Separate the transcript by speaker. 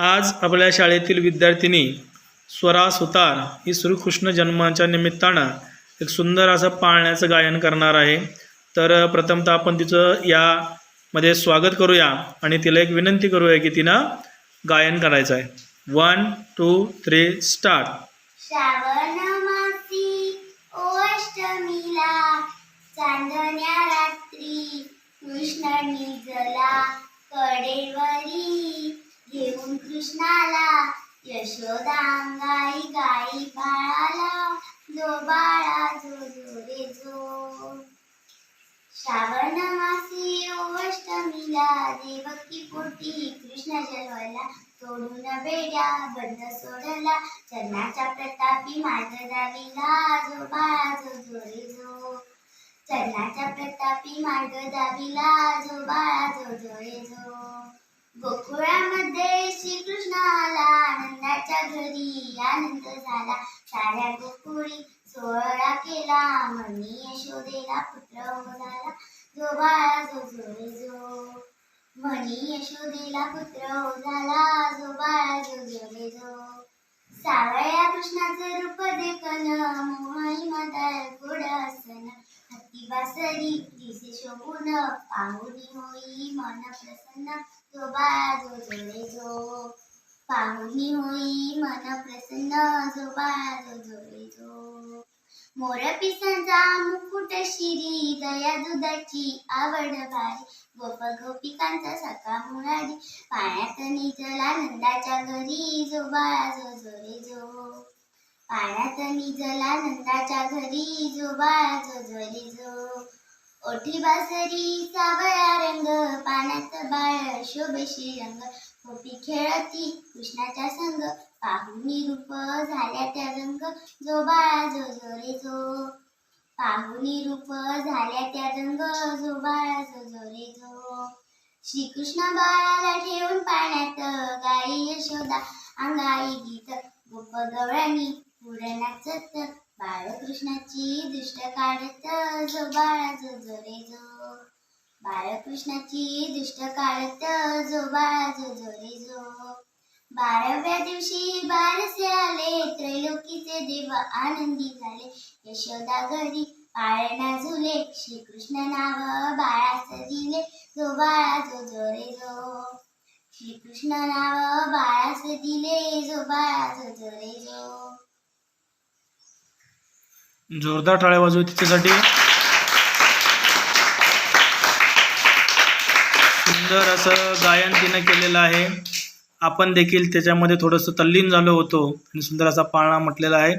Speaker 1: आज आपल्या शाळेतील विद्यार्थिनी स्वरा सुतार ही श्रीकृष्ण जन्माच्या निमित्तानं एक सुंदर असं पाळण्याचं गायन करणार आहे. तर प्रथमतः आपण तिचं यामध्ये स्वागत करूया आणि तिला एक विनंती करूया की तिनं गायन करायचं आहे. वन टू थ्री स्टार्ट
Speaker 2: रात्री कृष्ण निजला कडेवरी घेऊन कृष्णाला यशोदा अंगाई गाई बाळाला जो बाळा जो जो रे जो. श्रावण मासी अष्टमीला देवकी पोटी कृष्ण जन्मला तोडून बेड्या बंद सोडला चरणाच्या प्रतापी मार्ग दाविला जो बाळा जो जो रे जो. चरणाच्या प्रतापी मार्ग दाविला जो बाळा जो जो रे जो. गोकुळामध्ये श्रीकृष्ण आला आनंदाच्या घरी आनंद झाला. साऱ्या गोकुळी सोहळा केला. मणी यशोदेला पुत्र झाला जो बाळा जो जो जो. म्हणी यशोदेला पुत्र झाला जो बाळा जो जो जो. बसरी दिसे शोभून पाहुनी होई मन प्रसन्न जो बाळा जो जो जो पाहुनी होई मन प्रसन्न जो बाळा जो जो जो मोर पिसांचा मुकुट शिरी दया दुधाची आवड भारी. गोप गोपिकांचा सका मुळाडी पाण्यात निजला नंदाच्या घरी जो जोरे जो जो जो पाण्यात निजला नंदाच्या घरी जो बाळाचो जो जो ओठी बासरी सावळा रंग पाण्यात बाळ शोभेशी रंग. गोपी खेळती कृष्णाच्या संग पाहून रूप झाल्या त्या रंग जो बाळा जो जो रे जो पाहुणी रूप झाल्या त्या रंग जो बाळा जो जो रे जो श्रीकृष्ण बाळाला ठेवून पाण्यात गाई यशोदा अंगाई गीत. गोप गवळणी पुढे नाचत बाळकृष्णाची दृष्ट काढत जो बाळा जो रे जो. बाळकृष्णाची दृष्ट काढत जो बाळा जो रे जो. बाराव्या दिवशी बारसे आले त्रैलोकीचे देव आनंदी झाले. यशोदा घरी पाळणा झुले श्रीकृष्ण नाव बाळास दिले. जो बाळा जो जो रे जो. श्रीकृष्ण नाव बाळास दिले जो बाळा जो जो रे जो.
Speaker 1: जोरदार टाळ्या वाजवू तिच्यासाठी. सुंदर असं गायन तिनं केलेलं आहे. आपण देखील त्याच्यामध्ये थोडंसं तल्लीन झालो होतो आणि सुंदर असा पाळणा म्हटलेला आहे.